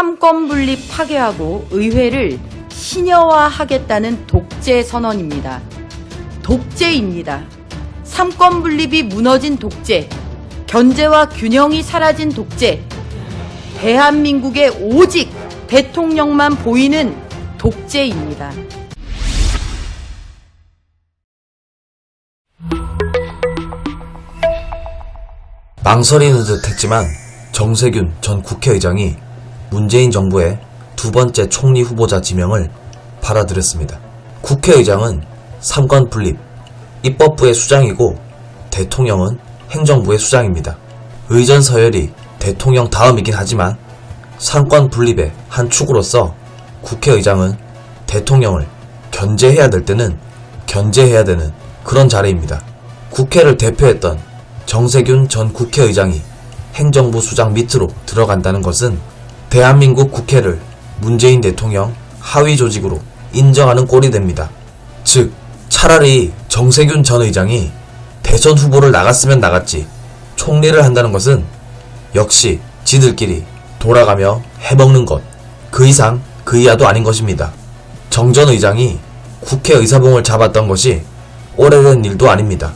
삼권 분립 파괴하고 의회를 신여화하겠다는 독재 선언입니다. 독재입니다. 삼권 분립이 무너진 독재, 견제와 균형이 사라진 독재, 대한민국의 오직 대통령만 보이는 독재입니다. 망설이는 듯 했지만 정세균 전 국회의장이 문재인 정부의 두 번째 총리 후보자 지명을 받아들였습니다. 국회의장은 삼권 분립, 입법부의 수장이고 대통령은 행정부의 수장입니다. 의전 서열이 대통령 다음이긴 하지만 삼권 분립의 한 축으로서 국회의장은 대통령을 견제해야 될 때는 견제해야 되는 그런 자리입니다. 국회를 대표했던 정세균 전 국회의장이 행정부 수장 밑으로 들어간다는 것은 대한민국 국회를 문재인 대통령 하위 조직으로 인정하는 꼴이 됩니다. 즉, 차라리 정세균 전 의장이 대선 후보를 나갔으면 나갔지 총리를 한다는 것은 역시 지들끼리 돌아가며 해먹는 것. 그 이상 그 이하도 아닌 것입니다. 정 전 의장이 국회 의사봉을 잡았던 것이 오래된 일도 아닙니다.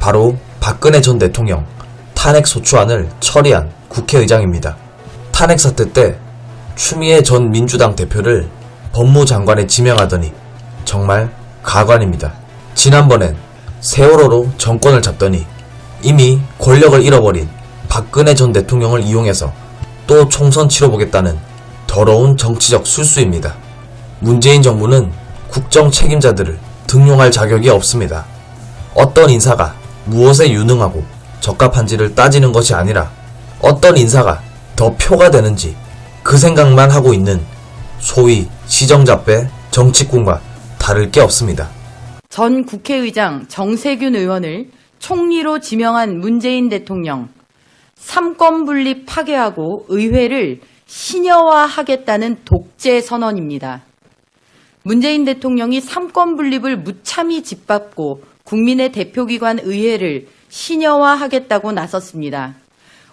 바로 박근혜 전 대통령 탄핵 소추안을 처리한 국회의장입니다. 탄핵 사태 때 추미애 전 민주당 대표를 법무장관에 지명하더니 정말 가관입니다. 지난번엔 세월호로 정권을 잡더니 이미 권력을 잃어버린 박근혜 전 대통령을 이용해서 또 총선 치러보겠다는 더러운 정치적 술수입니다. 문재인 정부는 국정 책임자들을 등용할 자격이 없습니다. 어떤 인사가 무엇에 유능하고 적합한지를 따지는 것이 아니라 어떤 인사가 더 표가 되는지 그 생각만 하고 있는 소위 시정잡배 정치꾼과 다를 게 없습니다. 전 국회의장 정세균 의원을 총리로 지명한 문재인 대통령, 삼권 분립 파괴하고 의회를 신여화하겠다는 독재 선언입니다. 문재인 대통령이 삼권 분립을 무참히 짓밟고 국민의 대표기관 의회를 신여화하겠다고 나섰습니다.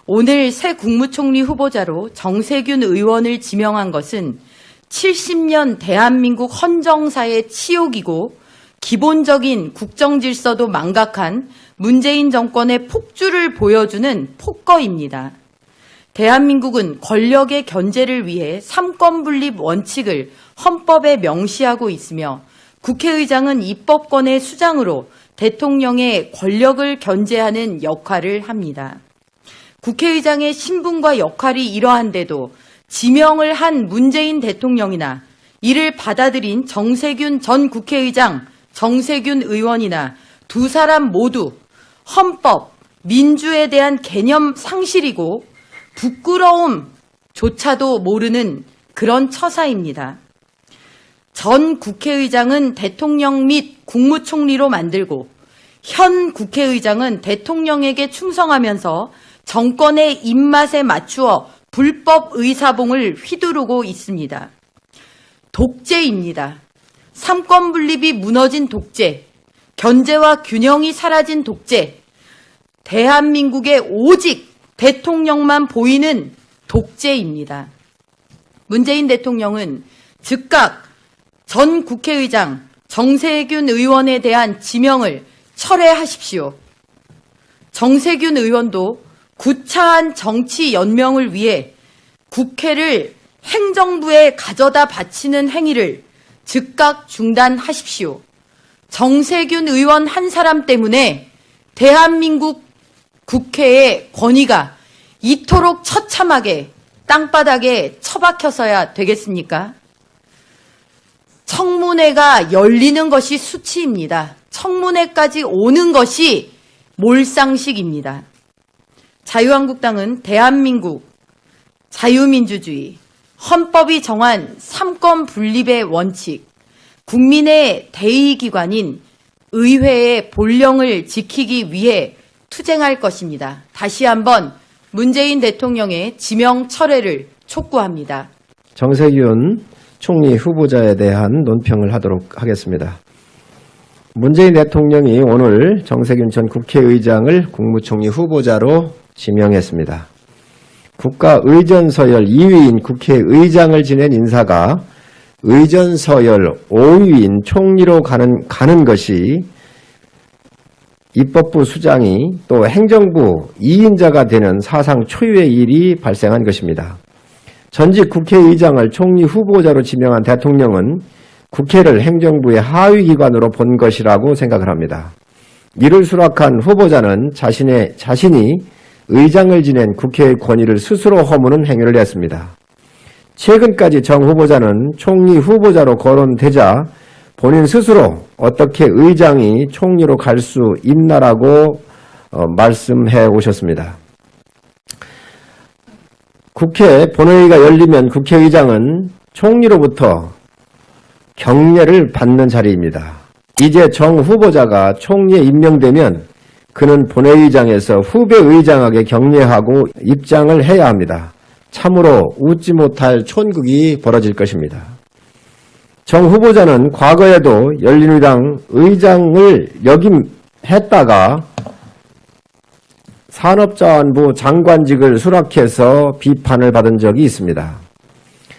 오늘 새 국무총리 후보자로 정세균 의원을 지명한 것은 70년 대한민국 헌정사의 치욕이고 기본적인 국정 질서도 망각한 문재인 정권의 폭주를 보여주는 폭거입니다. 대한민국은 권력의 견제를 위해 삼권 분립 원칙을 헌법에 명시하고 있으며 국회의장은 입법권의 수장으로 대통령의 권력을 견제하는 역할을 합니다. 국회의장의 신분과 역할이 이러한데도 지명을 한 문재인 대통령이나 이를 받아들인 정세균 전 국회의장, 정세균 의원이나 두 사람 모두 헌법, 민주에 대한 개념 상실이고 부끄러움조차도 모르는 그런 처사입니다. 전 국회의장은 대통령 및 국무총리로 만들고 현 국회의장은 대통령에게 충성하면서 정권의 입맛에 맞추어 불법 의사봉을 휘두르고 있습니다. 독재입니다. 삼권 분립이 무너진 독재, 견제와 균형이 사라진 독재, 대한민국의 오직 대통령만 보이는 독재입니다. 문재인 대통령은 즉각 전 국회의장 정세균 의원에 대한 지명을 철회하십시오. 정세균 의원도 구차한 정치 연명을 위해 국회를 행정부에 가져다 바치는 행위를 즉각 중단하십시오. 정세균 의원 한 사람 때문에 대한민국 국회의 권위가 이토록 처참하게 땅바닥에 처박혀서야 되겠습니까? 청문회가 열리는 것이 수치입니다. 청문회까지 오는 것이 몰상식입니다. 자유한국당은 대한민국 자유민주주의, 헌법이 정한 삼권 분립의 원칙, 국민의 대의기관인 의회의 본령을 지키기 위해 투쟁할 것입니다. 다시 한번 문재인 대통령의 지명 철회를 촉구합니다. 정세균 총리 후보자에 대한 논평을 하도록 하겠습니다. 문재인 대통령이 오늘 정세균 전 국회의장을 국무총리 후보자로 지명했습니다. 국가의전서열 2위인 국회의장을 지낸 인사가 의전서열 5위인 총리로 가는, 가는 것이 입법부 수장이 또 행정부 2인자가 되는 사상 초유의 일이 발생한 것입니다. 전직 국회의장을 총리 후보자로 지명한 대통령은 국회를 행정부의 하위 기관으로 본 것이라고 생각을 합니다. 이를 수락한 후보자는 자신의 자신이 의장을 지낸 국회의 권위를 스스로 허무는 행위를 했습니다. 최근까지 정 후보자는 총리 후보자로 거론되자 본인 스스로 어떻게 의장이 총리로 갈 수 있나라고 어, 말씀해 오셨습니다. 국회 본회의가 열리면 국회의장은 총리로부터 경례를 받는 자리입니다. 이제 정 후보자가 총리에 임명되면 그는 본회의장에서 후배 의장에게 경례하고 입장을 해야 합니다. 참으로 웃지 못할 촌극이 벌어질 것입니다. 정 후보자는 과거에도 열린우리당 의장을 역임했다가 산업자원부 장관직을 수락해서 비판을 받은 적이 있습니다.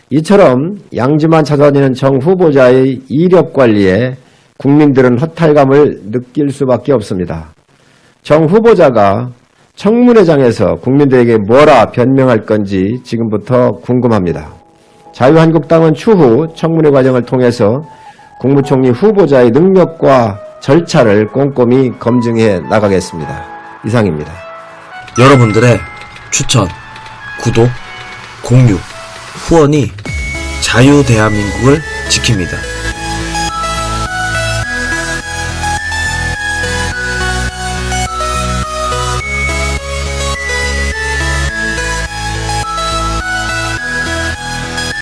이처럼 양지만 찾아다니는 정 후보자의 이력 관리에 국민들은 허탈감을 느낄 수밖에 없습니다. 정 후보자가 청문회장에서 국민들에게 뭐라 변명할 건지 지금부터 궁금합니다. 자유한국당은 추후 청문회 과정을 통해서 국무총리 후보자의 능력과 절차를 꼼꼼히 검증해 나가겠습니다. 이상입니다. 여러분들의 추천, 구독, 공유, 후원이 자유 대한민국을 지킵니다.